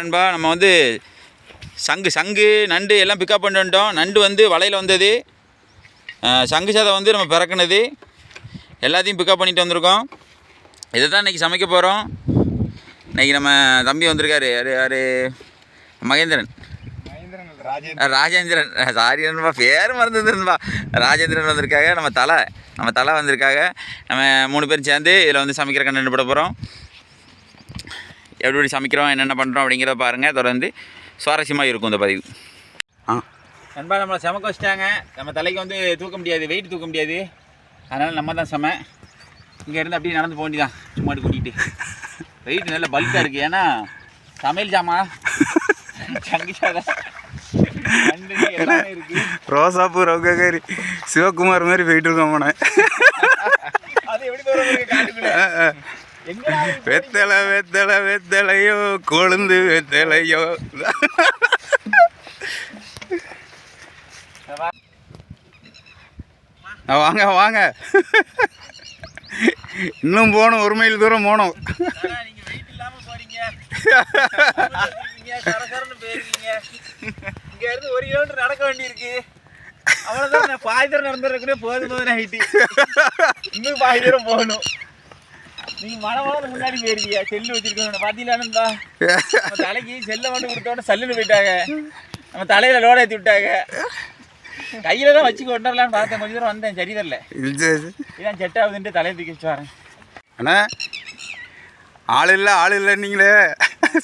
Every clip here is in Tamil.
நண்பா நம்ம வந்து சங்கு சங்கு நண்டு எல்லாம் பிக்கப் பண்ணிட்டு வந்துட்டோம். நண்டு வந்து வலையில் வந்தது. சங்கு சாதம் வந்து நம்ம பிறக்குனது. எல்லாத்தையும் பிக்கப் பண்ணிட்டு வந்திருக்கோம். இதை தான் இன்றைக்கி சமைக்க போகிறோம் இன்றைக்கி நம்ம தம்பி வந்திருக்காரு. யார் யார்? மகேந்திரன். ராஜேந்திரன். சாரி நண்பா பேர் மறந்துருந்தா ராஜேந்திரன் வந்திருக்காங்க. நம்ம தலை நம்ம தலை வந்திருக்காங்க. நம்ம மூணு பேரும் சேர்ந்து இதில் வந்து சமைக்கிற கண்டு போட போகிறோம் எப்படி எப்படி சமைக்கிறோம் என்னென்ன பண்ணுறோம் அப்படிங்கிறத பாருங்கள் தொடர்ந்து சுவாரஸ்யமாக இருக்கும் இந்த பதிவு. ஆ. நண்பா நம்மளை சமைக்க வச்சிட்டாங்க நம்ம தலைக்கு வந்து தூக்க முடியாது வெயிட் தூக்க முடியாது. அதனால் நம்ம தான் சமை. இங்கேருந்து அப்படியே நடந்து போக வேண்டியதான் சும்மாட்டு கூட்டிகிட்டு வெயிட் நல்ல பல்காக இருக்குது ஏன்னா சமையல் ஜாமா. சங்கு சாதம். நண்டு எல்லாமே இருக்குது ரோசாப்பூ ரவுகரி சிவகுமார் மாதிரி போயிட்டு இருக்கோம் போனேன் அது எப்படி வெத்தலை வெத்தலை வெத்தலையோ கொழுந்து வெத்தலையோ. வாங்க வாங்க. இன்னும் போகணும் ஒரு மைல் தூரம் போகணும். இங்க இருந்து ஒரு கிலோமீட்டர் நடக்க வேண்டியிருக்கு. அவ்வளவுதான் பாதி தூரம் நடந்துருக்கே போதும் இன்னும் பாதி தூரம் போகணும். நீங்க மழை மழை முன்னாடி போயிருக்கீங்க செல்லு வச்சிருக்கோம். பாத்தீங்களான்னு நம்ம தலைக்கு செல்லை மட்டும் கொடுத்தோட சல்லுன்னு போயிட்டாங்க. நம்ம தலையில லோட ஏற்றி விட்டாங்க. கையில தான் வச்சு கொண்டாடலான்னு பார்த்தேன். கொஞ்ச தூரம் வந்தேன். சரி தரல இது இதான் செட் ஆகுதுன்ட்டு தலையை தூக்கி வச்சு வரேன். அண்ணா ஆள் இல்லை ஆள் இல்லை நீங்களே.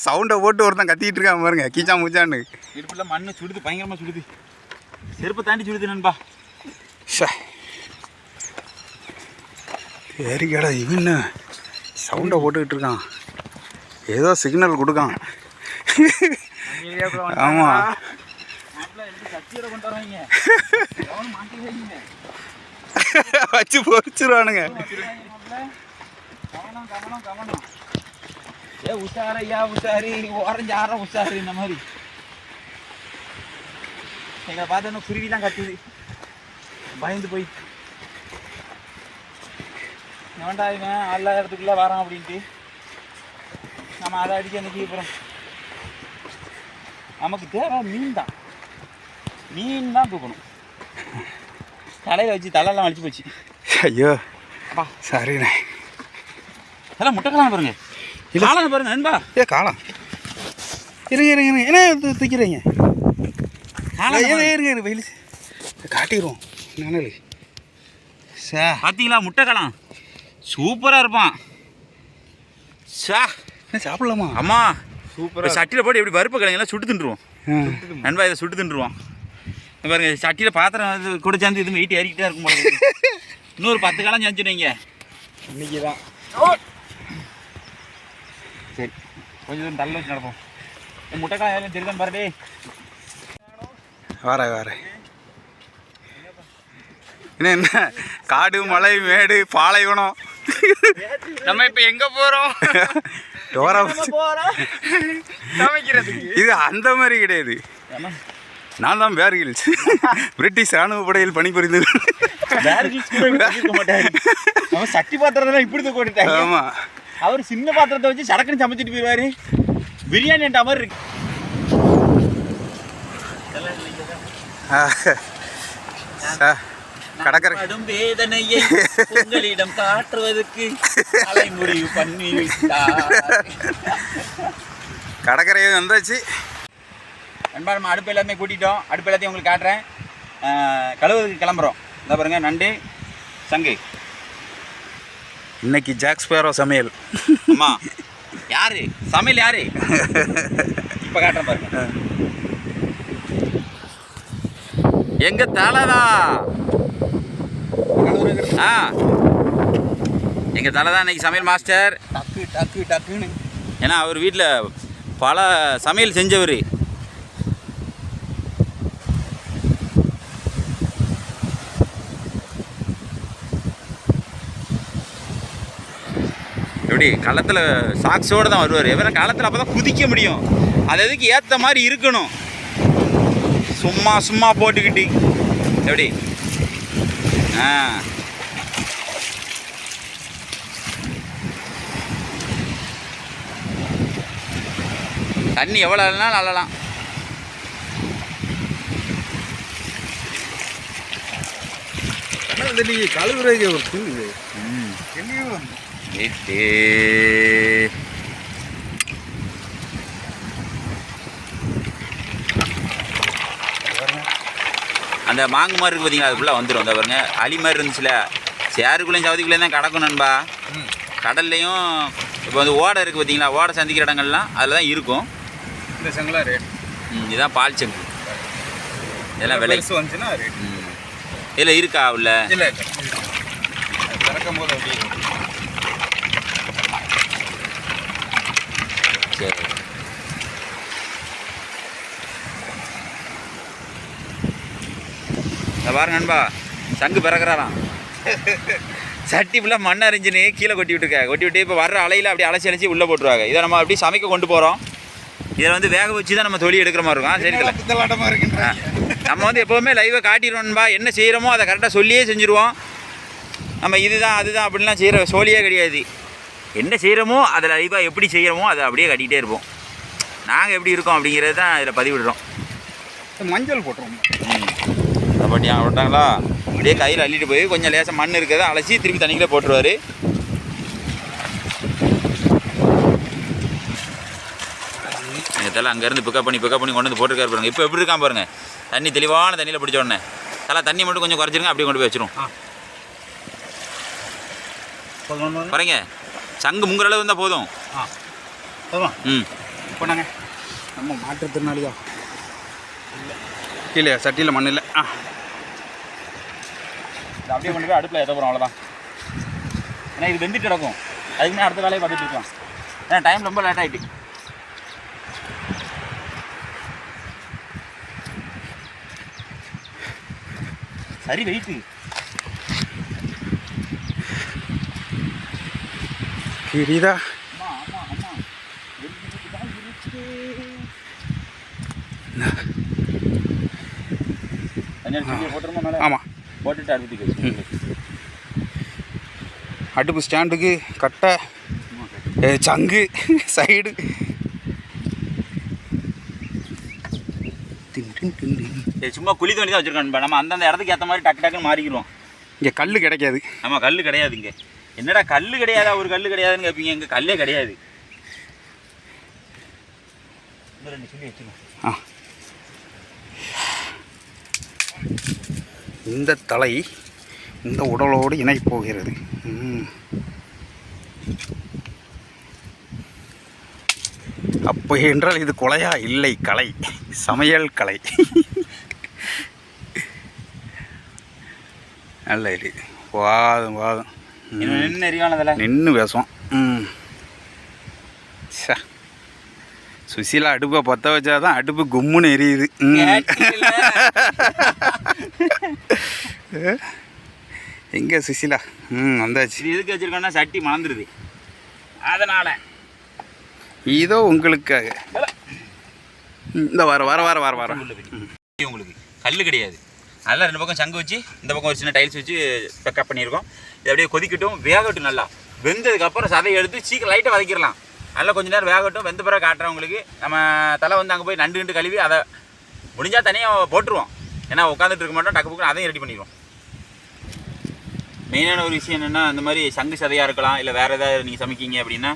சவுண்டை போட்டு ஒருத்தன் கத்திக்கிட்டு இருக்கான் பாருங்க. கீச்சா மூச்சான்னு. இடுப்புல மண்ணு சுடுது பயங்கரமா சுடுது. செருப்பை தாண்டி சுடுது நண்பா. சரிக்கடா இவன் சவுண்டை போட்டுக்கிட்டு இருக்கான் ஏதோ சிக்னல் கொடுக்கான். ஆமா. கத்தியோட கொண்டு வரவங்க எவனும் மாட்டிக்காதீங்க. வச்சு பொறிச்சிருவானுங்க கவனம் கவனம் கவனம் ஏ உஷாரு ஐயா உஷாரி ஓரஞ்சு ஆற உஷாரு இந்த மாதிரி. எங்களை பார்த்தோன்னா குருவிலாம் கத்துது. பயந்து போய் எவன்டா இவன் அல்ல இடத்துக்குள்ள வரான் அப்படின்ட்டு. நம்ம அதை அடிக்க நிற்க போகிறோம் நமக்கு தேவை மீன் தான். மீன் தான் தூக்கணும். தலையில் வச்சு தலையெல்லாம் வலிச்சு போச்சு. ஐயோ. அப்பா. சரிண்ணே. அதெல்லாம் முட்டைக்கலாம் பாருங்க. காளான் பாருங்க நண்பா ஏ காலம் இருங்க இருங்க இருங்க. என்ன தூக்கிறீங்க? இருங்க. இருங்க வெயில். காட்டிடுவோம். நினைவு சே. பாத்தீங்களா முட்டைக்கலாம் சூப்பரா இருப்பான். சா என்ன சாப்பிடலாமா? அம்மா சூப்பரா சட்டியில் போட்டு எப்படி வறுப்பு கிழங்கெல்லாம் சுட்டு தின்றுவோம். நண்பா இதை சுட்டு தின்றுவோம். இங்க பாருங்க சட்டியில் பாத்திரம் இது கூட சேர்ந்து இது வெயிட் ஏறிக்கிட்டே இருக்கும் போல இருக்கு. இன்னொரு பத்து காலம் செஞ்சுடுவீங்க இன்னைக்கு தான் சரி கொஞ்சம் தூரம் தள்ள வச்சு நடப்போம். இந்த முட்டைக்காய் எல்லாம் தெரியுதான் பாரு டேய். வரேன் வரேன். என்ன என்ன? காடு மலை மேடு பாலைவனம். நம்ம இப்போ எங்கே போகிறோம் டோரா சமைக்கிறதுக்கு. இது அந்த மாதிரி கிடையாது. நான் தான் பேர் ஹில்ஸ் பிரிட்டிஷ் ராணுவ படையில் பணிபுரிந்து சட்டி பாத்திரத்தை இப்படி தூக்க போட்டுட்டாங்க ஆமாம் அவர் சின்ன பாத்திரத்தை வச்சு சடக்குன்னு சமைச்சிட்டு போயிடுவாரு பிரியாணின்ற மாதிரி இருக்கு. கடற்கரை. படும் வேதனையை உங்களிடம் காட்டுவதற்கு அலை முடிவு பண்ணி கடற்கரையே வந்தாச்சு. நண்பா நம்ம அடுப்பு எல்லாத்தையும் கூட்டிட்டோம். அடுப்பு எல்லாத்தையும் உங்களுக்கு காட்டுறேன். கழுவுறதுக்கு கிளம்புறோம். இந்த பாருங்க நண்டு சங்கு. இன்னைக்கு ஜாக் ஸ்பேரோ சமையல். அம்மா யாரு? சமையல் யாரு? இப்ப காட்டுறேன் பாருங்க. எங்க தலைதான் ஆ. எங்க தலை தான் இன்னைக்கு சமையல் மாஸ்டர். டக்கு டக்கு டக்குன்னு. ஏன்னா அவர் வீட்டில் பல சமையல் செஞ்சவர். எப்படி களத்தில் சாக்ஸோடு தான் வருவார். எவரை களத்தில் அப்போ தான் குதிக்க முடியும். அது அதுக்கு ஏற்ற மாதிரி இருக்கணும். சும்மா சும்மா போட்டுக்கிட்டு. எப்படி? ஆ. தண்ணி எவ்வளோ அள்ளனாலும் அள்ளலாம். கழுவுறதுக்கு ஒரு அந்த மாங்கு மாதிரி இருக்கு பார்த்தீங்களா அதுக்குள்ளே வந்துடும் அந்த பாருங்க அலி மாதிரி இருந்துச்சுல. சேருக்குள்ளேயும் சவுதிக்குள்ளேயும் தான் கிடக்கும் நண்பா. கடல்லையும் இப்போ வந்து ஓடை இருக்குது பார்த்தீங்களா ஓடை சந்திக்கிற இடங்கள்லாம் அதில் தான் இருக்கும். இந்த செங்கலா ரேட் ம், இதுதான் பால் சங்கு இதெல்லாம் விலை. பெருசு வந்துச்சுன்னா ரேட் ம். இதில் இருக்கா உள்ள? இல்லை திறக்கும் போது அப்படியே. சரி. இந்த பாருங்க நண்பா. சங்கு பிறக்கிறாராம் சட்டி ஃபுல்லாக மண் அரிஞ்சுன்னு கீழே கொட்டி விட்டுருக்க கொட்டி விட்டு இப்போ வர்ற அலையில் அப்படியே அலசி அலசி உள்ளே போட்டுருவாங்க. இதை நம்ம அப்படியே சமைக்க கொண்டு போகிறோம் இதில் வந்து வேக வச்சு தான் நம்ம தொழில் எடுக்கிற மாதிரி இருக்கும். சரி. நம்ம வந்து எப்போவுமே லைவை காட்டிடுவோம்பா என்ன செய்கிறோமோ அதை கரெக்டாக சொல்லியே செஞ்சுருவோம். நம்ம இதுதான் அதுதான் அப்படின்லாம் செய்கிற சோழியே கிடையாது. என்ன செய்கிறோமோ அதை லைவாக எப்படி செய்கிறோமோ அதை அப்படியே கட்டிக்கிட்டே இருப்போம். நாங்கள் எப்படி இருக்கோம் அப்படிங்கிறது தான் இதில் பதிவிடுறோம். மஞ்சள் போட்டுருவோம். ம். பட்டியா விட்டாங்களா? அப்படியே கையில் அள்ளிட்டு போய் கொஞ்சம் லேசாக மண் இருக்கிறத அலசி திருப்பி தண்ணிக்குள்ளே போட்டுருவாரு. இதெல்லாம் அங்கேருந்து பிக்கப் பண்ணி பிக்கப் பண்ணி கொண்டு வந்து போட்டுருக்காரு பாருங்க. இப்போ எப்படி இருக்கான் பாருங்க. தண்ணி தெளிவான தண்ணியில் பிடிச்ச உடனே. தலை தண்ணி மட்டும் கொஞ்சம் குறைச்சிருங்க அப்படியே கொண்டு போய் வச்சிரும். பாருங்க. சங்கு முங்குற அளவு இருந்தால் போதும். ஆ. போதுமா? ம். இப்போ நாங்கள் நம்ம மாற்றுத்திறனாளியா கீழே சட்டியில் மண் இல்லை. ஆ. இதை அப்படியே கொண்டு போய் அடுப்பில் ஏற்ற போகிறோம் அவ்வளோதான் ஏன்னா இது வெந்துட்டு கிடக்கும். அதுக்குமே அடுத்த வேலையை பார்த்துட்டு இருக்கலாம். ஏன்னா டைம் ரொம்ப லேட் ஆகிட்டு சரி வெயிட்டு. கிரிதா. ஆமாம் போட்டுட்டு அடுப்புக்கு அடுப்பு ஸ்டாண்டுக்கு கட்டை சங்கு சைடு. சும்மா குழி தோண்டி தான் வச்சிருக்கோம் நம்ம அந்தந்த இடத்துக்கு ஏற்ற மாதிரி டக்கு டக்குன்னு மாறிக்கிறோம் இங்கே கல் கிடைக்காது. ஆமாம் கல் கிடையாது இங்கே. என்னடா கல் கிடையாதா? ஒரு கல் கிடையாதுன்னு கேட்பீங்க இங்கே கல்லே கிடையாது. இந்த தலை இந்த உடலோடு இணை போகிறது. அப்போ என்றால் இது கொலையா? இல்லை கலை. சமையல் கலை. நல்ல இது. வாதம் வாதம். நின்று எரிவானதில் நின்று பேசுவோம். ம். சே சுசீலா அடுப்பை பற்ற வச்சாதான் அடுப்பு கும்முன்னு எரியுது. எங்கே சுசீலா? ம் வந்தாச்சு. எதுக்கு வச்சிருக்கோம்னா சட்டி மறந்துடுது அதனால். இதோ உங்களுக்காக. இந்த வர வர வர வர வர. உங்களுக்கு. கல் கிடையாது. நல்லா ரெண்டு பக்கம் சங்கு வச்சு இந்த பக்கம் ஒரு சின்ன டைல்ஸ் வச்சு பெக்கப் பண்ணியிருக்கோம். இது அப்படியே கொதிக்கட்டும் வேகட்டும் நல்லா. வெந்ததுக்கப்புறம் சதையை எடுத்து சீக்கிரம் லைட்டாக வதக்கிடலாம். நல்லா கொஞ்சம் நேரம் வேகட்டும் வெந்த பிறகு காட்டுறேன் உங்களுக்கு. நம்ம தலை வந்து அங்கே போய் நண்டு நண்டு கழுவி அதை முடிஞ்சால் தனியாக போட்டுருவோம். ஏன்னா உட்காந்துட்டு இருக்க மாட்டோம் டக்கு பக்கம் அதையும் ரெடி பண்ணிடுவோம். மெயினான ஒரு விஷயம் என்னென்னா இந்த மாதிரி சங்கு சதையாக இருக்கலாம் இல்லை வேறு ஏதாவது நீங்கள் சமைக்கீங்க அப்படின்னா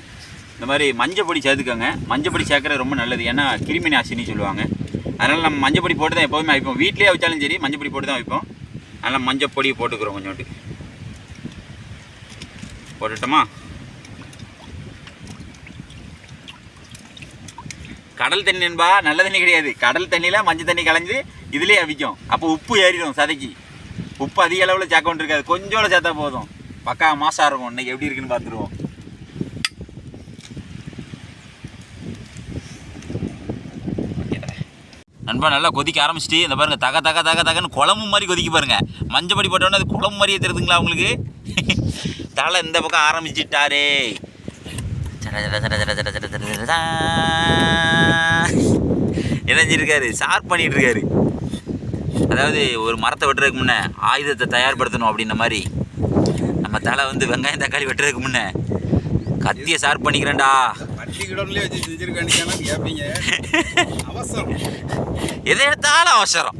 இந்த மாதிரி மஞ்சள் பொடி சேர்த்துக்கோங்க. மஞ்சள் பொடி சேர்க்கறது ரொம்ப நல்லது. ஏன்னா கிருமி நாசினி சொல்லுவாங்க. அதனால் நம்ம மஞ்சள் பொடி போட்டு தான் எப்போதுமே வைப்போம். வீட்லேயே வச்சாலும் சரி மஞ்சள் பொடி போட்டு தான் வைப்போம். அதனால் மஞ்சள் பொடி போட்டுக்கிறோம் கொஞ்சோண்டு போட்டுட்டோமா? கடல் தண்ணி என்பா நல்ல தண்ணி கிடையாது. கடல் தண்ணியில் மஞ்சள் தண்ணி கலைஞ்சு இதுலேயே அவிக்கும். அப்போ உப்பு ஏறிடும் சதைக்கு. உப்பு அதிக அளவில் சேர்க்க இருக்காது கொஞ்சோட சேர்த்தா போதும். பக்கா மாசா இருக்கும். இன்றைக்கி எப்படி இருக்குன்னு பார்த்துருவோம். நண்பா நல்லா கொதிக்க ஆரம்பிச்சிட்டு இந்த பாருங்க தக தக தக தகன்னு குழம்பு மாதிரி கொதிக்க பாருங்கள் மஞ்சப்படி போட்டோன்னே அது குழம்பு மாதிரியே தெரியுதுங்களா உங்களுக்கு? தலை இந்த பக்கம் ஆரம்பிச்சிட்டாரு. இணைஞ்சிருக்காரு ஷார்ப் பண்ணிகிட்டு இருக்காரு அதாவது ஒரு மரத்தை வெட்டுறதுக்கு முன்னே ஆயுதத்தை தயார்படுத்தணும் அப்படின்ற மாதிரி நம்ம தலை வந்து வெங்காயம் தக்காளி வெட்டுறதுக்கு முன்னே கத்தியை ஷார்ப் பண்ணிக்கிறேன்டா. வண்டி கிடவுலயே வச்சு கேட்பீங்க அவசரம். எதை எடுத்தாலும் அவசரம்.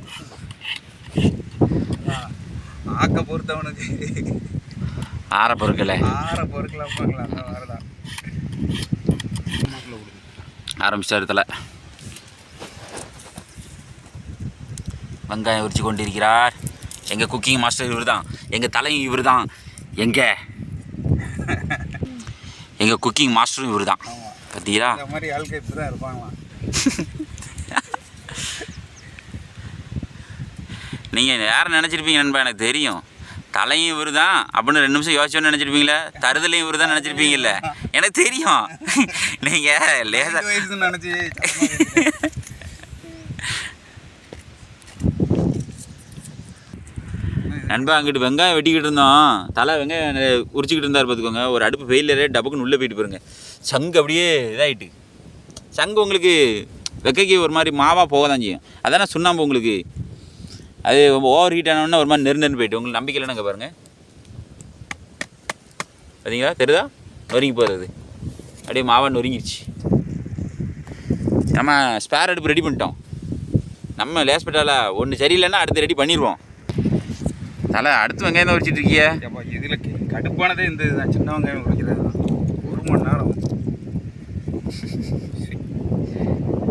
ஆக்க பொறுத்தவனுக்கு. ஆற பொருட்களே ஆற பொறுக்கலாம் பார்க்கலாம். மாதிரிதான் ஆரம்பிச்சிட்ட இடத்துல வெங்காயம் உரிச்சு கொண்டிருக்கிறார். எங்கள் குக்கிங் மாஸ்டர் இவர் தான் எங்கள் தலையும் இவர் தான் எங்கே எங்கள் குக்கிங் மாஸ்டரும் இவர் தான் பார்த்தீங்களா இந்த மாதிரி ஆட்கள் இப்படி தான் இருப்பாங்களாம். நீங்கள் யாரை நினச்சிருப்பீங்க நண்பா எனக்கு தெரியும். தலையும் இவர் தான் அப்படின்னு ரெண்டு நிமிஷம் யோசிச்சோன்னு நினச்சிருப்பீங்களே? தருதலையும் இவர் தான் நினச்சிருப்பீங்கல்ல? எனக்கு தெரியும். நீங்கள் லேசா ஐந்து வயசுன்னு நினச்சி நண்பா அங்கிட்டு வெங்காயம் வெட்டிக்கிட்டு இருந்தோம். தலை வெங்காயம் உரிச்சிக்கிட்டு இருந்தார் பார்த்துக்கோங்க. ஒரு அடுப்பு ஃபெயிலியரே டபக்குன்னு உள்ளே போயிட்டு பாருங்க. சங்கு அப்படியே இதாயிட்டு. சங்கு உங்களுக்கு வெக்கைக்கு ஒரு மாதிரி மாவாக போக தான் செய்யும். அதானே சுண்ணாம்பு உங்களுக்கு? அது ஓவர் ஹீட் ஆனோடனே ஒரு மாதிரி நெரு போயிட்டு. உங்களுக்கு நம்பிக்கை இல்லைனாங்க பாருங்கள் பார்த்தீங்களா தெரியுதா? நொறுங்கி போகிறது அப்படியே மாவா நொறுங்கிடுச்சு நம்ம ஸ்பேர் அடுப்பு ரெடி பண்ணிட்டோம். நம்ம லேஸ்பெட்டால ஒன்று சரியில்லைன்னா அடுத்து ரெடி பண்ணிடுவோம் தலை அடுத்து வெங்காயம் தான் உரிச்சிட்டு இருக்கிய. அப்பா இதில் கடுப்பானதே இந்த இதுதான் சின்ன வெங்காயம் உரிக்கிறது ஒரு மணி நேரம்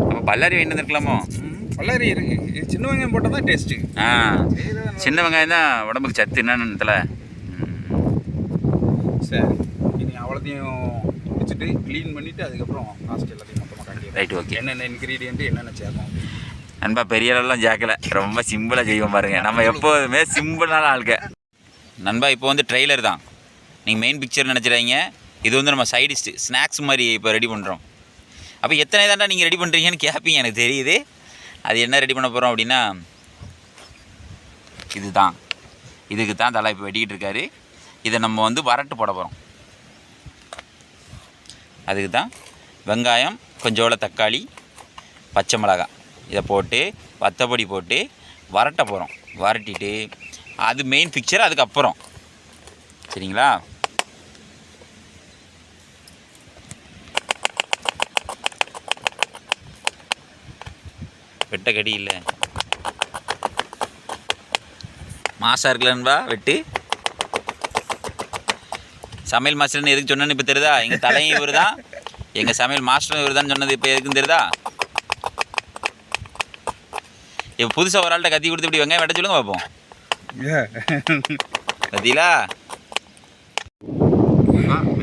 நம்ம பல்லாரி வாங்கிட்டு வந்திருக்கலாமோ? ம், பல்லாரி இருக்கு. சின்ன வெங்காயம் போட்டால் தான் டேஸ்ட்டு ஆ. சின்ன வெங்காயம் தான் உடம்புக்கு சத்து என்னன்னு தலை. சரி. இனி அவ்வளோத்தையும் முடிச்சுட்டு க்ளீன் பண்ணிவிட்டு அதுக்கப்புறம் லாஸ்ட் எல்லாத்தையும் மொத்தமாக காட்டி ரைட் ஓகே என்னென்ன இன்க்ரீடியன்ட் என்னென்ன சேர்க்கணும். நண்பா பெரிய அளவுலாம் ஜாக்கல. ரொம்ப சிம்பிளாக செய்வோம் பாருங்கள் நம்ம எப்போதுமே சிம்பிளான ஆளுக்க நண்பா இப்போ வந்து ட்ரெய்லர் தான். நீங்கள் மெயின் பிக்சர் நினச்சிடாங்க இது வந்து நம்ம சைடிஸ்ட்டு ஸ்நாக்ஸ் மாதிரி இப்போ ரெடி பண்ணுறோம் அப்போ எத்தனை தாண்டா நீங்கள் ரெடி பண்ணுறீங்கன்னு கேட்பீங்க எனக்கு தெரியுது. அது என்ன ரெடி பண்ண போகிறோம் அப்படின்னா இதுதான். இதுக்கு தான் தலை இப்போ வெட்டிக்கிட்டு இருக்காரு. இதை நம்ம வந்து வரட்டு போட போகிறோம் அதுக்கு தான் வெங்காயம் கொஞ்சோள தக்காளி பச்சை மிளகாய். இதை போட்டு வத்தப்படி போட்டு வரட்ட போகிறோம் வரட்டிட்டு அது மெயின் பிக்சர் அதுக்கப்புறம். சரிங்களா? வெட்ட கடி இல்லை. மாசாக இருக்கலன்பா வெட்டு? சமையல் மாஸ்டர்னு எதுக்கு சொன்னேன்னு இப்போ தெரியுதா? எங்கள் தலையும் இவர் தான் எங்கள் சமையல் மாஸ்டரும் இவர் தான் சொன்னது இப்போ எதுக்குன்னு தெரியுதா? இப்போ புதுசாக ஒரு ஆள்கிட்ட கத்தி கொடுத்து இப்படி வெங்காயம் வெட்ட சொல்லுங்க பார்ப்போம் பார்த்தீங்களா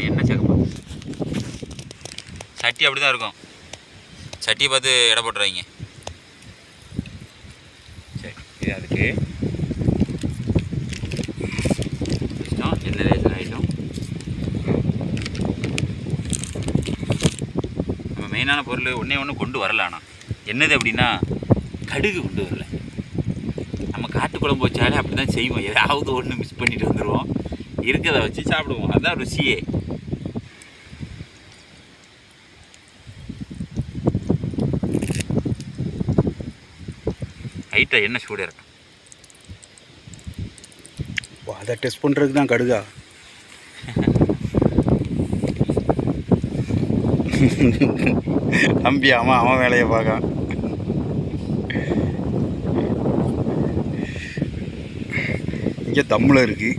என்ன சேர்க்க சட்டி அப்படி தான் இருக்கும். சட்டியை பார்த்து எடை போட்டுறாங்க சரி இது அதுக்கு. எண்ணெய் நம்ம மெயினான பொருள் ஒன்றே ஒன்று கொண்டு வரல ஆனால் என்னது அப்படின்னா கடுகு கொண்டு வரல நம்ம காட்டு குழம்பு வச்சாலே அப்படி தான் செய்வோம். ஏதாவது ஒன்று மிஸ் பண்ணிட்டு வந்துடுவோம் இருக்கிறத வச்சு சாப்பிடுவோம். அதுதான் ருசியே. ஹைட்டாக என்ன சூடு இருக்கு ஓ, அதை டெஸ்ட் பண்ணுறதுக்கு தான் கடுகா? தம்பி அவன் அவன் வேலையை பார்க்கான் இங்கே தம்மில் இருக்குது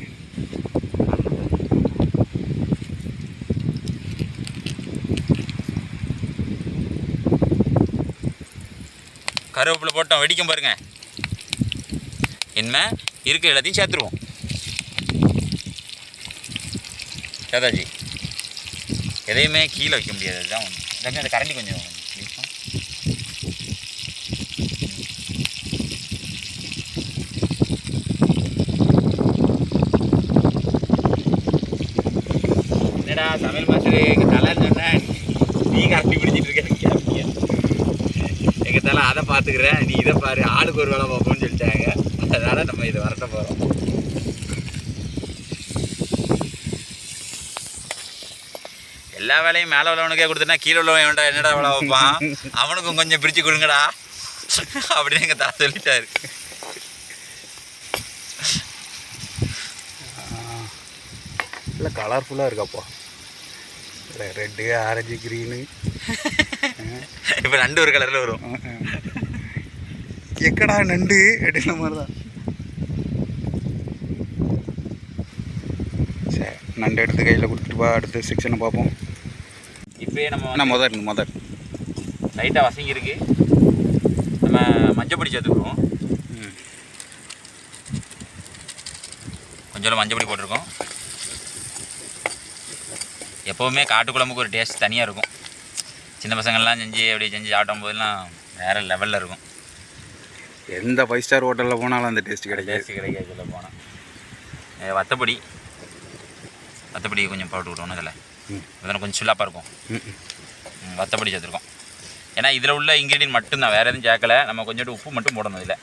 கருவேப்பிலை போட்டோம் வெடிக்கும் பாருங்க. என்ன இருக்க எல்லாத்தையும் சேர்த்துருவோம். சேதாஜி எதையுமே கீழே வைக்க முடியாது. அதுதான் ஒன்று அந்த கரண்டி கொஞ்சம் please. என்னடா சமையல் மாஸ்டர் எங்கள் தலை சொன்னேன் நீங்கள் அப்படி பிடிச்சிட்டு இருக்க எங்கள் தலை அதை பார்த்துக்கிறேன் நீ இதை பாரு ஆளுக்கு ஒரு வேலை பார்ப்போம்னு சொல்லிட்டாங்க. அதனால் நம்ம இதை வரட்ட போகிறோம் எல்லா வேலையும் மேலே உள்ளவனுக்கே கொடுத்தனா கீழே உள்ளவன் என்னடா வேலை வைப்பான் அவனுக்கும் கொஞ்சம் பிரித்து கொடுங்கடா. அப்படின்னு எங்கள் தலை சொல்லிட்டாரு. இல்லை கலர்ஃபுல்லாக இருக்காப்பா ரெட்டு ஆரஞ்சு க்ரீனு இப்போ நண்டு ஒரு கலரில் வரும். எக்கடா நண்டு? அப்படின்ற மாதிரி தான் சரி நண்டு எடுத்து கையில் கொடுத்துட்டு வா அடுத்த செக்ஷனை பார்ப்போம். இப்போயே நம்ம ஆனால் முதல் முதல். லைட்டாக வசங்கி இருக்கு. நம்ம மஞ்சள் பொடி சேர்த்துக்குறோம் ம். கொஞ்சம் மஞ்சள் பொடி போட்டிருக்கோம். எப்போவுமே காட்டு குழம்புக்கு ஒரு டேஸ்ட் தனியாக இருக்கும். சின்ன பசங்கள்லாம் செஞ்சு அப்படியே செஞ்சு சாப்பிடும் போதெல்லாம் வேறு லெவலில் இருக்கும். எந்த ஃபைவ் ஸ்டார் ஹோட்டலில் போனாலும் அந்த டேஸ்ட் கிடைக்காது. டேஸ்ட் கிடைக்காது சொல்ல போனால் வத்தப்பொடி. வத்தப்பொடி கொஞ்சம் போட்டு விட்றோம் இதில். இதெல்லாம் கொஞ்சம் சுல்லாப்பாக இருக்கும். வத்தப்பொடி சேர்த்துருக்கோம். ஏன்னா இதில் உள்ள இன்க்ரீடியன்ட் மட்டும்தான் வேறு எதுவும் சேர்க்கல. நம்ம கொஞ்சோண்டு உப்பு மட்டும் போடணும் இதில்.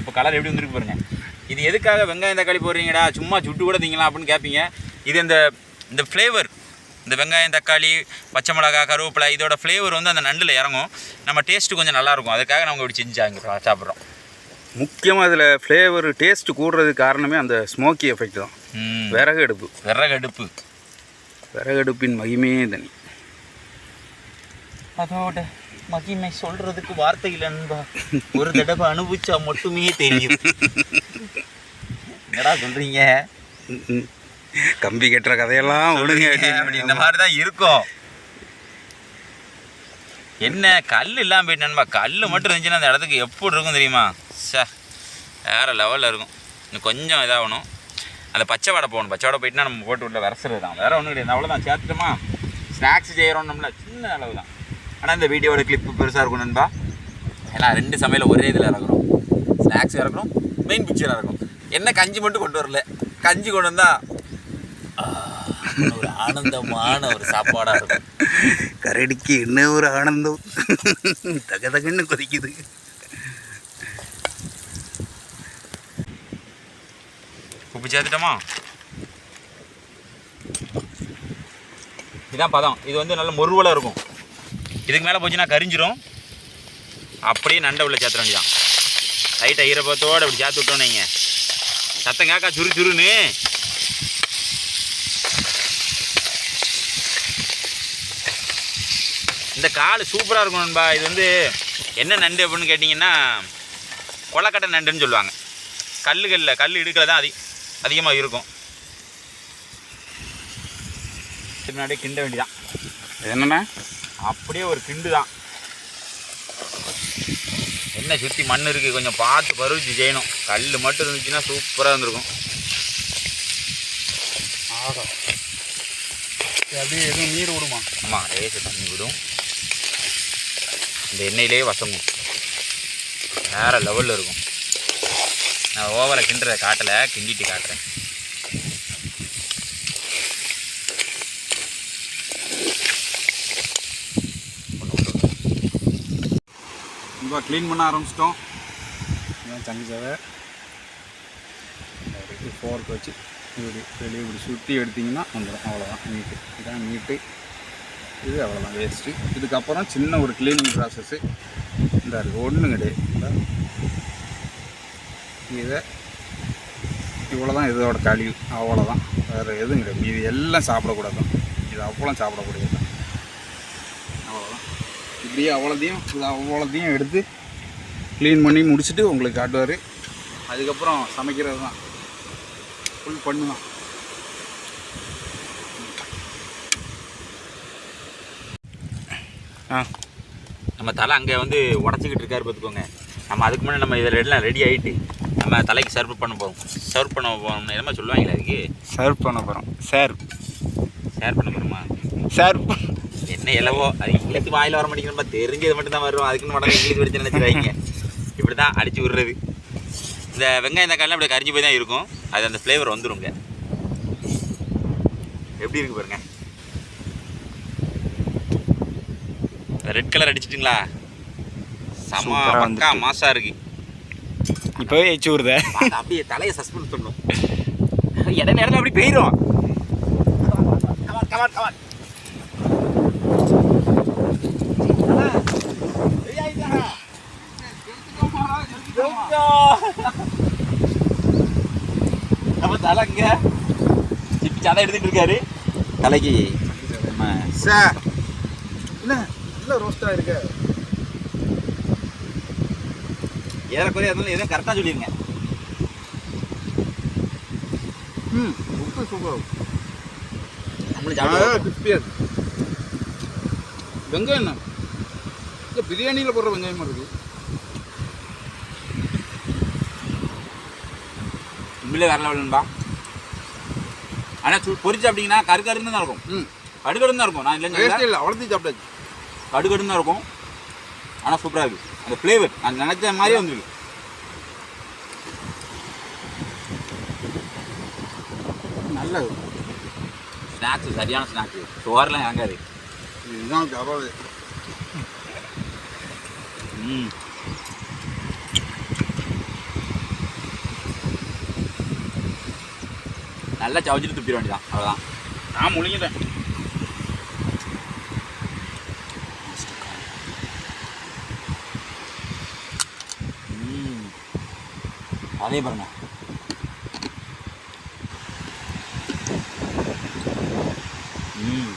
இப்போ கலர் எப்படி வந்துருக்கு பாருங்க. இது எதுக்காக வெங்காயம் தக்காளி போடுறீங்கடா? சும்மா சுட்டு கூட திங்கலாம் அப்படின்னு கேட்பீங்க இது இந்த இந்த ஃப்ளேவர் இந்த வெங்காயம் தக்காளி பச்சை மிளகா கருவேப்பிலை இதோட ஃப்ளேவர் வந்து அந்த நண்டில் இறங்கும். நம்ம டேஸ்ட்டு கொஞ்சம் நல்லாயிருக்கும் அதுக்காக நம்ம இப்படி செஞ்சு சாப்பிட்றோம். முக்கியமாக அதில் ஃப்ளேவர் டேஸ்ட் கூடுறதுக்கு காரணமே அந்த ஸ்மோக்கி எஃபெக்ட் தான். ம், விறகு அடுப்பு விறகு அடுப்பு விறகு அடுப்பின் மகிமையே தனி அதோட மகிமை சொல்றதுக்கு வார்த்தை இல்லை ஒரு தடவை அனுபவிச்சா மட்டுமே தெரியும். என்னடா சொல்றீங்க. கம்பி கட்டுற கதையெல்லாம் ஒழுங்க அப்படி இந்த மாதிரி தான் இருக்கும். என்ன கல் இல்லாமல் போயிட்டு நண்பா கல் மட்டும் இருந்துச்சுன்னா அந்த இடத்துக்கு எப்படி இருக்கும் தெரியுமா? சே வேறு லெவலில் இருக்கும். இன்னும் கொஞ்சம் இதாகணும். அந்த பச்சை வடை போகணும். பச்சை வடை போயிட்டுனா நம்ம போட்டு உள்ள விரசுறது தான் வேறு ஒன்றும் கிடையாது. அவ்வளோதான் சேர்த்துட்டோமா? ஸ்நாக்ஸ் செய்கிறோம்னம்ல சின்ன அளவு தான் ஆனால் இந்த வீடியோட கிளிப்பு பெருசாக இருக்கும் நண்பா. ஏன்னா ரெண்டு சமையல் ஒரே இதில் இறக்குறோம் ஸ்நாக்ஸ் இறக்குறோம் மெயின் பிக்சர் இறக்கும் என்ன கஞ்சி மட்டும் கொண்டு வரல. கஞ்சி கொண்டு வந்தா ஆ, ஒரு ஆனந்தமான ஒரு சாப்பாடாக இருக்கும். கரடிக்கு என்ன ஒரு ஆனந்தம்? தக தகன்னு கொதிக்குது. உப்பு சேர்த்துட்டோமா? இதான் பதம். இது வந்து நல்ல முருவலாக இருக்கும். இதுக்கு மேலே போச்சுன்னா கரிஞ்சிரும். அப்படியே நண்டை உள்ள சேர்த்த வேண்டியதான் லைட்டாக ஈரப்பத்தோடு அப்படி சேர்த்து விட்டோம் நீங்கள் சத்தம் கேட்கா சுரு சுருன்னு. இந்த கால் சூப்பராக இருக்கும் நண்பா. இது வந்து என்ன நண்டு அப்படின்னு கேட்டிங்கன்னா கொலக்கட்டை நண்டுன்னு சொல்லுவாங்க. கல்லுகளில் கல் இடுக்கல தான் அதிக அதிகமாக இருக்கும். முன்னாடியே கிண்ட வேண்டிதான் என்னண்ணா? அப்படியே ஒரு கிண்டு தான் என்ன சுற்றி மண் இருக்குது கொஞ்சம் பார்த்து பருவிச்சு செய்யணும். கல் மட்டும் இருந்துச்சுன்னா சூப்பராக இருந்திருக்கும். ஆகா. அப்படியே எதுவும் நீர் விடுமா? ஆமாம் ரேச தண்ணி விடும். இந்த எண்ணெயிலே வசங்கும். வேறு லெவலில் இருக்கும். நான் ஓவரை கிண்டுறத காட்டலை கிண்டிட்டு காட்டுறேன். ரொம்ப க்ளீன் பண்ண ஆரம்பிச்சிட்டோம். இதான் சங்கு சேவை ஃபோர்க் வச்சு இப்படி வெளியே இப்படி சுற்றி எடுத்திங்கன்னா வந்துடும் அவ்வளோதான் நீட்டு இதான் நீட்டு இது அவ்வளோதான் வேஸ்ட்டு இதுக்கப்புறம் சின்ன ஒரு க்ளீனிங் ப்ராசஸ்ஸு இந்த இருக்குது ஒன்றும் கிடையாது இதை இவ்வளோ தான் இதோட கழிவு அவ்வளோதான் வேறு எதுவும் கிடையாது இது எல்லாம் சாப்பிடக்கூடாது. இது அவ்வளோ சாப்பிடக்கூடியது. இப்படியே அவ்வளோதையும் இது அவ்வளோதையும் எடுத்து க்ளீன் பண்ணி முடிச்சுட்டு உங்களுக்கு காட்டுவார். அதுக்கப்புறம் சமைக்கிறது தான். ஃபுல் பண்ணுதான் ஆ. நம்ம தலை அங்கே வந்து உடச்சிக்கிட்டு இருக்காரு பார்த்துக்கோங்க. நம்ம அதுக்கு முன்னாடி நம்ம இதில் எல்லாம் ரெடி ஆகிட்டு நம்ம தலைக்கு சர்வ் பண்ண போகிறோம் சர்வ் பண்ண போகிறோம்னு என்னமா சொல்லுவாங்களே அதுக்கு? சர்வ் பண்ண போகிறோம் சார் ஷேர் பண்ண போகிறோமா சர்வ் என்ன எல்லவோ அது இங்கிலீஷ் வாயில் வர மாட்டேங்கிறப்ப தெரிஞ்சது மட்டும் தான் வரும் அதுக்குன்னு மட்டும் இங்கிலீஷ் படிச்சு நினச்சிருவாங்க இப்படி தான் அடிச்சு விடுறது இந்த வெங்காயம் தக்காளிலாம் அப்படி கரிஞ்சு போய் தான் இருக்கும் அது அந்த ஃப்ளேவர் வந்துருங்க எப்படி இருக்கு பாருங்க ரெட் கலர் அடிச்சிட்டிங்களா செம பக்கா வந்துட்டு. மாசா இருக்கு இப்போவே எச்சு விடுத அப்படியே தலையை சஸ்பெண்ட் பண்ணும் இடம் இடத்துல அப்படி போயிடும் கமான் கமான் நம்ம தலைங்க. சதை எடுத்துட்டு இருக்காரு. தலைக்கு சார் என்ன? இல்லை ரோஸ்டாக இருக்க? ஏறக்குறைய இருந்தாலும் எதுவும் கரெக்டாக சொல்லிடுங்க ம் உப்பு சூப்பர் சாப்பிடுவோம். கிறிஸ்பியாக வெங்காயம் என்ன? இல்லை பிரியாணியில் போடுற வெங்காயமா இருக்கு. உண்மையிலே வேற லெவலும்பா ஆனால் பொரிச்சு அப்படிங்கன்னா கரு கருன்னு தான் இருக்கும். ம். கடுகடுன்னு தான் இருக்கும். நான் இல்லைன்னு. இல்லை அவ்வளோத்தையும் சாப்பிட்டாச்சு. கடுகடுன்னு தான் இருக்கும். ஆனால் சூப்பராக இருக்குது அந்த ஃப்ளேவர் நான் நினச்ச மாதிரியே வந்துருக்கு. நல்லது ஸ்நாக்ஸ் சரியான ஸ்நாக்ஸ் சோறுலாம் இறங்காது. இதுதான் சாப்பாடு. ம். நல்லா சவச்சிட்டு துப்பிட வேண்டியதான் அவ்வளோதான் நான் முழுங்கிட்டேன். அதே பாருங்க ம்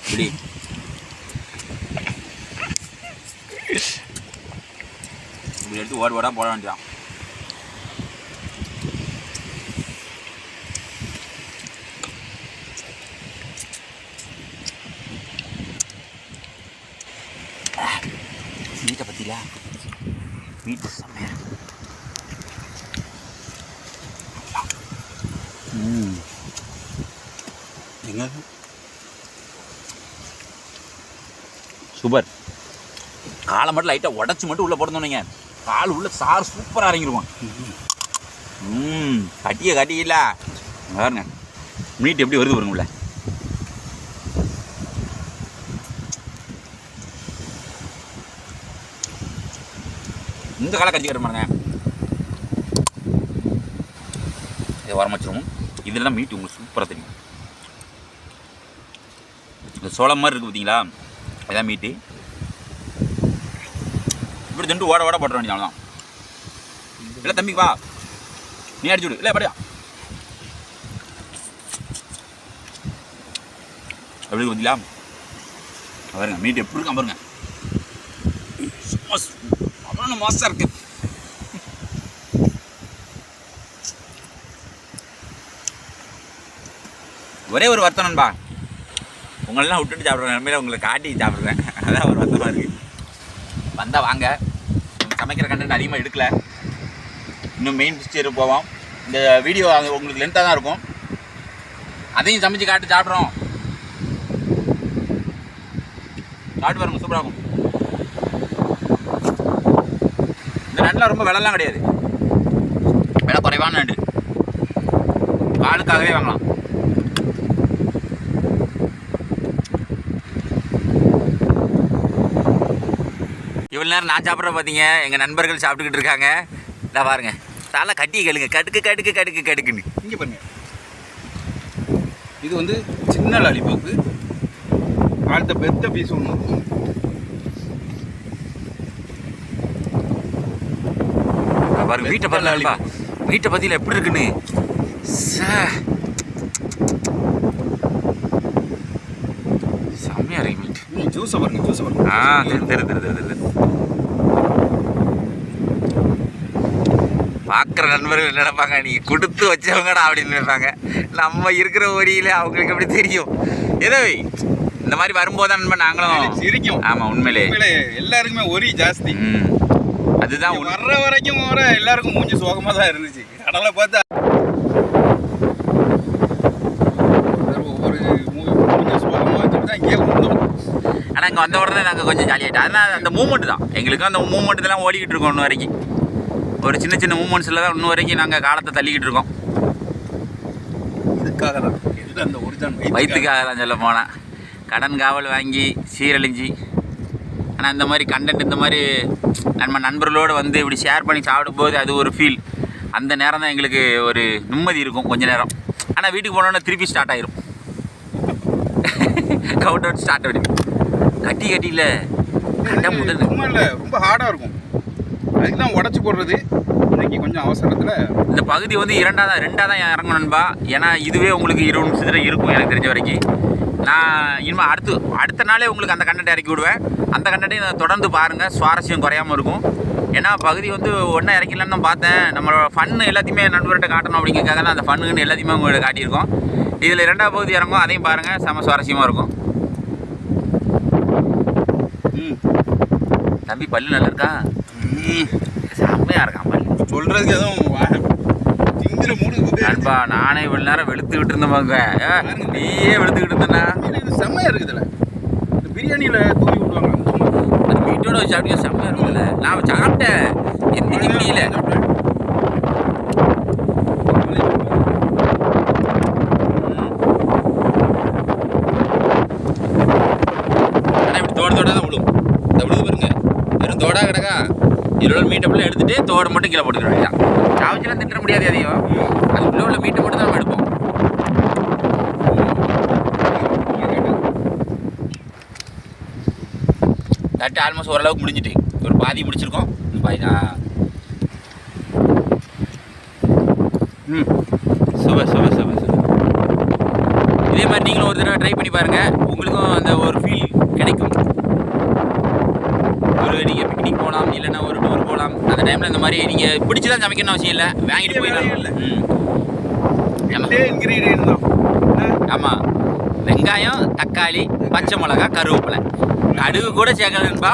இப்படி ஓட ஓட போட வேண்டியதான் மீட்டை பற்றியா மீட்டு செம்மையா இருக்கு ம் எங்க சூப்பர் காலை மட்டும் லைட்டாக உடச்சி மட்டும் உள்ளே போட்டுருந்தோன்னீங்க கால் உள்ள சார் சூப்பராக இறங்கிடுவான் ம் கட்டிய கட்டிக்கல பாருங்க. மீட் எப்படி வருது பாருங்க உள்ள. இந்த காலை கட்டி பாருங்க. இதை வரமச்சிருவோம் இதில் தான் மீட் உங்களுக்கு சூப்பராக தெரியும். இந்த சோளம் மாதிரி இருக்குது பார்த்தீங்களா இதான் மீட்டு இப்படி திண்டு ஓட ஓட போட்டுற வேண்டியதான் இல்லை தம்பிக்கு வா. நீ அடிச்சு விடு. இல்லை படியா எப்படி இருக்கு பார்த்தீங்களா பாருங்க மீட் எப்படி இருக்கா பாருங்க. சும்மா அவ்வளோ மோசம் இருக்கு. ஒரே ஒரு வருத்தம் நண்பா. உங்களெல்லாம் விட்டுட்டு சாப்பிட்ற நிலமையில உங்களை காட்டி சாப்பிட்றேன். அதான் ஒரு வருத்தமாக இருக்குது வந்தால் வாங்க. சமைக்கிற கண்டென்ட் அதிகமாக எடுக்கல. இன்னும் மெயின் பிக்சர் போவோம். இந்த வீடியோ உங்களுக்கு லென்த்தாக தான் இருக்கும். அதையும் சமைச்சு காட்டு சாப்பிட்றோம். சாப்பிட்டு பாருங்க சூப்பராக இருக்கும். இந்த நண்டெலாம் ரொம்ப விலைலாம் கிடையாது. விலை குறைவான நண்டு காலுக்காகவே வாங்கலாம். இவ்வளோ நேரம் நான் சாப்பிட்ற பார்த்தீங்க எங்கள் நண்பர்கள் சாப்பிட்டுக்கிட்டு இருக்காங்க. இதை பாருங்க. தலை கட்டி கேளுங்க. கடுக்கு கடுக்கு கடுக்கு கடுக்குன்னு. இங்கே பாருங்க. இது வந்து சின்ன லாலிபாப்பு. அடுத்த பெத்த பீஸ் ஒன்று பாருங்க. வீட்டை பாருங்க வீட்டை பற்றியில் எப்படி இருக்குன்னு? சே. செம்மையா இருக்கு மீட் ஜூஸை பாருங்க ஜூஸை பாருங்க. ஆ தெரு தெரு தெரு தெரு தெரு. பார்க்குற நண்பர்கள் நினைப்பாங்க? நீ கொடுத்து வச்சவங்கடா அப்படின்னு நினைப்பாங்க. நம்ம இருக்கிற ஒரியில் அவங்களுக்கு எப்படி தெரியும்? ஏதோ இந்த மாதிரி வரும்போது தான் நண்பன் நாங்களும் சிரிக்கும். ஆமாம் உண்மையிலே. எல்லாருக்குமே ஒரி ஜாஸ்தி. அதுதான். வர்ற வரைக்கும் வர எல்லாருக்கும் மூஞ்சி சோகமாக தான் இருந்துச்சு. கடலை பார்த்தா ஒவ்வொரு மூ- மூஞ்சி சோகமாக வச்சுட்டு தான் இங்கே வந்தோம் ஆனால் இங்கே வந்த உடனே நாங்கள் கொஞ்சம் ஜாலியாகிட்டோம் அதனால் அந்த மூமெண்ட் தான். எங்களுக்கும் அந்த மூமெண்ட் தான் ஓடிக்கிட்டு இருக்கோம் இன்னும் வரைக்கும். ஒரு சின்ன சின்ன மூமெண்ட்ஸில் தான் இன்னும் வரைக்கும் நாங்கள் காலத்தை தள்ளிக்கிட்டு இருக்கோம். இதுக்காக தான். அந்த ஒரிஜினல் வயிற்றுக்காக தான் சொல்ல போனேன். கடன் காவல் வாங்கி சீரழிஞ்சு. ஆனால் இந்த மாதிரி கண்டென்ட் இந்த மாதிரி நம்ம நண்பர்களோடு வந்து இப்படி ஷேர் பண்ணி சாப்பிடும்போது அது ஒரு ஃபீல் அந்த நேரம் தான் எங்களுக்கு ஒரு நிம்மதி இருக்கும் கொஞ்ச நேரம். ஆனால் வீட்டுக்கு போனோன்னே திருப்பி ஸ்டார்ட் ஆயிரும். கவுண்ட் அவுட் ஸ்டார்ட் ஆகிடும் கட்டி கட்டியில் கண்ட முதல் ரொம்ப இல்லை ரொம்ப ஹார்டாக இருக்கும். அதுக்கு தான் உடச்சி போடுறது. இன்னைக்கு கொஞ்சம் அவசரத்தில் இந்த பகுதி வந்து இரண்டாக தான் ரெண்டாக தான் இறங்கும் நண்பா? ஏன்னா இதுவே உங்களுக்கு இருபது நிமிஷத்தில் இருக்கும் எனக்கு தெரிஞ்ச வரைக்கும். நான் இனிமேல் அடுத்து அடுத்த நாளே உங்களுக்கு அந்த கண்டென்ட் இறக்கி விடுவேன். அந்த கண்டென்ட்டையும் தொடர்ந்து பாருங்கள் சுவாரஸ்யம் குறையாமல் இருக்கும். ஏன்னா பகுதி வந்து ஒன்றா இறக்கலன்னு தான் பார்த்தேன். நம்மளோட ஃபன்னு எல்லாத்தையுமே நண்பர்கிட்ட காட்டணும் அப்படிங்கிறதுக்காக தான் அந்த ஃபன்னுன்னு எல்லாத்தையுமே உங்கள்கிட்ட காட்டியிருக்கோம். இதில் இரண்டாவது பகுதி இறங்கும் அதையும் பாருங்கள் செம சுவாரஸ்யமாக இருக்கும் ம் தம்பி பல்லு நல்லா இருக்கா செம்மையாக இருக்கான் பல்லு சொல்கிறதுக்கு எதுவும் திங்கிற மூடு நண்பா நானே இவ்வளோ நேரம் வெளுத்துக்கிட்டு இருந்தேன் பாருங்க. நீயே வெளுத்துக்கிட்டு இருந்தேன்னா? இது செம்மையாக இருக்குதுல்ல இந்த பிரியாணியில் தூவி விடுவாங்க அது வீட்டோட வச்சு அப்படியே செம்மையாக இருக்கும்ல. நான் சாப்பிட்டேன். எந்திரிக்க முடியல ஆனால் இப்படி தோட தோட தான் விழும் இந்த விழுது பாருங்க வெறும் தோடா கிடக்கா இவ்வளோ மீட்டை ஃபுல்லாக எடுத்துகிட்டு தோடு மட்டும் கீழே போட்டுக்கிற வேண்டியதான் திட்ட முடியாது அதையும் அது உள்ள உள்ள மீட்டை மட்டும் தான் நம்ம எடுப்போம். தட்டு ஆல்மோஸ்ட் ஓரளவுக்கு முடிஞ்சிட்டு. ஒரு பாதி முடிச்சிருக்கோம். பாய் தான் ம். சுப சுப சுப சுப இதே மாதிரி நீங்களும் ஒரு தடவை ட்ரை பண்ணி பாருங்கள் உங்களுக்கும் அந்த ஒரு ஃபீல் கிடைக்கும் ஒரு நீங்கள் பிக்னிக் போகலாம் இல்லைன்னா ஒரு டூர் போகலாம் அந்த டைமில் இந்த மாதிரி நீங்கள் பிடிச்சி தான் சமைக்கணும் அவசியம் இல்லை. வாங்கிட்டு போயிடலாம். இல்ல. இன்க்ரீடியன்ட் தான்? ஆமாம் வெங்காயம் தக்காளி பச்சை மிளகா கருவேப்பிலை. கடுகு கூட சேர்க்கலன்பா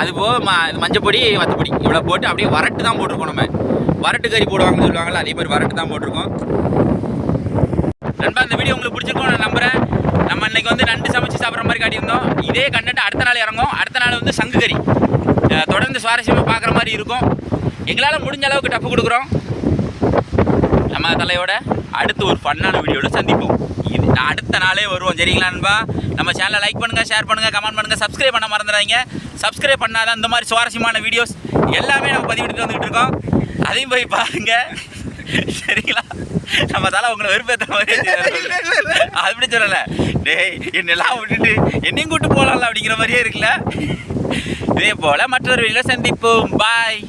அது போக ம மஞ்சப்பொடி வத்தப்பொடி இவ்வளோ போட்டு அப்படியே வரட்டு தான் போட்டிருக்கோம் நம்ம. வரட்டு கறி போடுவாங்கன்னு சொல்லுவாங்கல்ல அதே மாதிரி வரட்டு தான் போட்டிருக்கோம். நண்பா இந்த வீடியோ உங்களுக்கு பிடிச்சிருக்கும் நான் நம்புறேன். நம்ம இன்னைக்கு வந்து நண்டு சமைச்சு சாப்பிட்ற மாதிரி காட்டியிருந்தோம். இதே கண்டென்ட் அடுத்த நாள் இறங்கும். அடுத்த நாள் வந்து சங்கு கறி. தொடர்ந்து சுவாரஸ்யமாக பார்க்குற மாதிரி இருக்கும். எங்களால் முடிஞ்ச அளவுக்கு டப்பு கொடுக்குறோம். நம்ம தலையோட அடுத்து ஒரு ஃபன்னான வீடியோவில் சந்திப்போம். இது நான் அடுத்த நாளே வருவோம். சரிங்களா நண்பா? நம்ம சேனலை லைக் பண்ணுங்கள் ஷேர் பண்ணுங்கள் கமெண்ட் பண்ணுங்கள் சப்ஸ்கிரைப் பண்ண மறந்துடாதீங்க. சப்ஸ்கிரைப் பண்ணாதான் இந்த மாதிரி சுவாரஸ்யமான வீடியோஸ் எல்லாமே நம்ம பதிவிட்டு வந்துக்கிட்டு இருக்கோம். அதையும் போய் பாருங்க. சரிங்களா? நம்ம தலை உங்களை வெறுப்பேற்ற மாதிரி அப்படி சொல்லலை. டேய் என்னெல்லாம் விட்டுட்டு என்னையும் கூட்டு போகலாம்ல அப்படிங்கிற மாதிரியே இருக்குல்ல. இதே போல் மற்றொரு வீடியோ சந்திப்போம். பாய்